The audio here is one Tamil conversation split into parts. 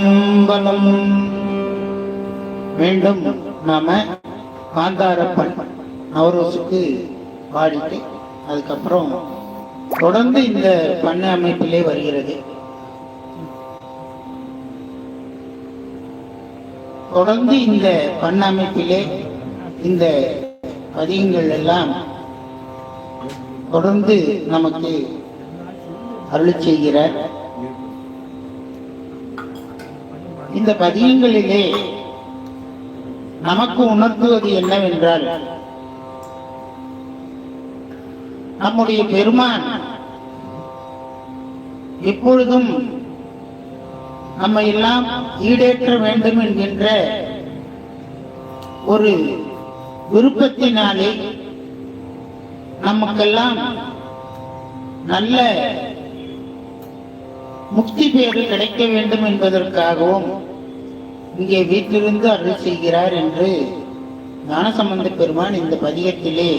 திருச்சிற்றம்பலம் மீண்டும் நாம காந்தாரப்பன் நவரோசுக்கு பாடிட்டு அதுக்கப்புறம் தொடர்ந்து இந்த பண்ண அமைப்பிலே வருகிறது. தொடர்ந்து இந்த பண்ண அமைப்பிலே இந்த பதிகங்கள் எல்லாம் தொடர்ந்து நமக்கு அருள் செய்கிறார். இந்த பதியங்களிலே நமக்கு உணர்த்துவது என்னவென்றால் நம்முடைய பெருமான் எப்பொழுதும் நம்ம எல்லாம் ஈடேற்ற வேண்டும் என்கின்ற ஒரு விருப்பத்தினாலே நமக்கெல்லாம் நல்ல முக்தி பேறு கிடைக்க வேண்டும் என்பதற்காகவும் இங்கே வீட்டிலிருந்து அருள் செய்கிறார் என்று ஞானசம்பந்த பெருமான் இந்த பதிகத்திலே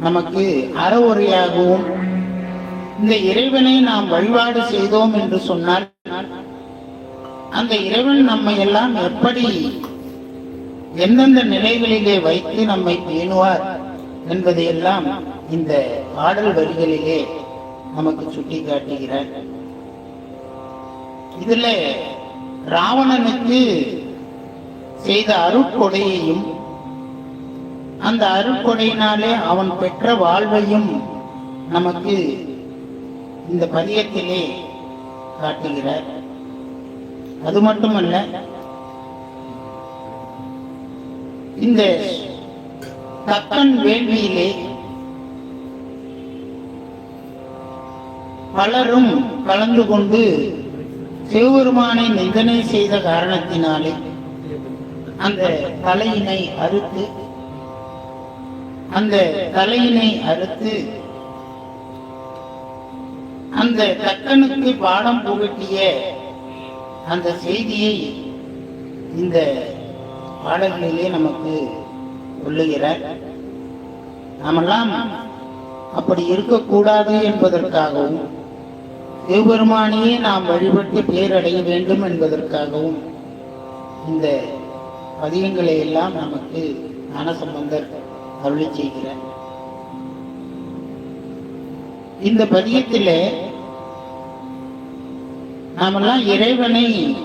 நமக்கு அறவுரையாகவும் இந்த இறைவனை நாம் வழிபாடு செய்தோம் என்று சொன்னால் அந்த இறைவன் நம்மை எல்லாம் எப்படி எந்தெந்த நிலைகளிலே வைத்து நம்மை பேணுவார் என்பதையெல்லாம் இந்த பாடல் வரிகளிலே நமக்கு சுட்டி காட்டுகிறார் இதுல ராவணனுக்கு செய்த அருட்கொடையையும் அந்த அருட்கொடையினாலே அவன் பெற்ற வாழ்வையும் நமக்கு இந்த பதியத்திலே காட்டுகிறார். அது மட்டுமல்ல இந்த தக்கன் வேள்வியிலே பலரும் கலந்து கொண்டு சிவபெருமானை நிந்தனை செய்த காரணத்தினாலே அந்த தலையினை அறுத்து அந்த தலையினை அறுத்து அந்த தக்கனுக்கு பாடம் புகட்டிய அந்த செய்தியை இந்த பாடல்களிலே நமக்கு சொல்லுகிறார். நாமெல்லாம் அப்படி இருக்கக்கூடாது என்பதற்காகவும் சிவபெருமானையே நாம் வழிபட்டு பேரடைய வேண்டும் என்பதற்காகவும் இந்த பதியங்களை எல்லாம் நமக்கு ஞானசம்பந்தர் அருளி செய்கிறார். இந்த பதியத்தில் நாமெல்லாம் இறைவனை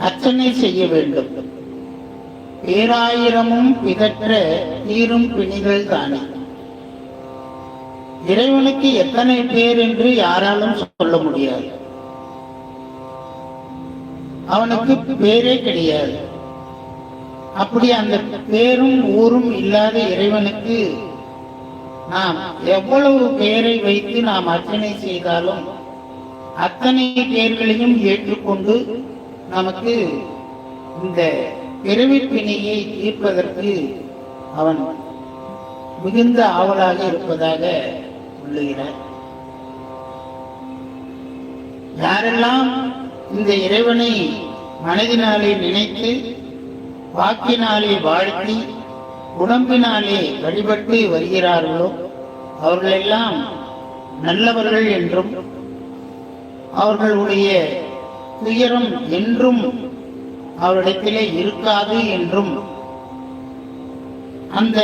அர்ச்சனை செய்ய வேண்டும். பேராயிரமும் பிதற்ற தீரும் பிணிகள் தானே. இறைவனுக்கு எத்தனை பேர் என்று யாராலும் சொல்ல முடியாது. அவனுக்கு பேரே கிடையாது. அப்படி அந்த பேரும் ஊரும் இல்லாத இறைவனுக்கு நாம் எவ்வளவு பெயரை வைத்து நாம் அர்ச்சனை செய்தாலும் அத்தனை பேர்களையும் ஏற்றுக்கொண்டு நமக்கு இந்த பிறவி தீர்ப்பதற்கு அவன் மிகுந்த ஆவலாக இருப்பதாக உள்ளுகிறார் யாரெல்லாம் இந்த இறைவனை மனதினாலே நினைத்து வாக்கினாலே வாழ்த்தி உடம்பினாலே வழிபட்டு வருகிறார்களோ அவர்களெல்லாம் நல்லவர்கள் என்றும் அவர்களுடைய துயரம் என்றும் அவரிடத்திலே இருக்காது என்றும் அந்த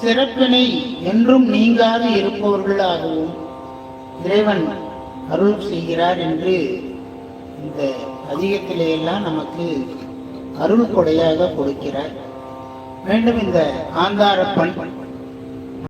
சிறப்பினை என்றும் நீங்காது இருப்பவர்களாகவும் இறைவன் அருள் செய்கிறார் என்று இந்த அதிகத்திலே எல்லாம் நமக்கு அருள் கொடையாக கொடுக்கிறார். மீண்டும் இந்த ஆந்தாரப்பன்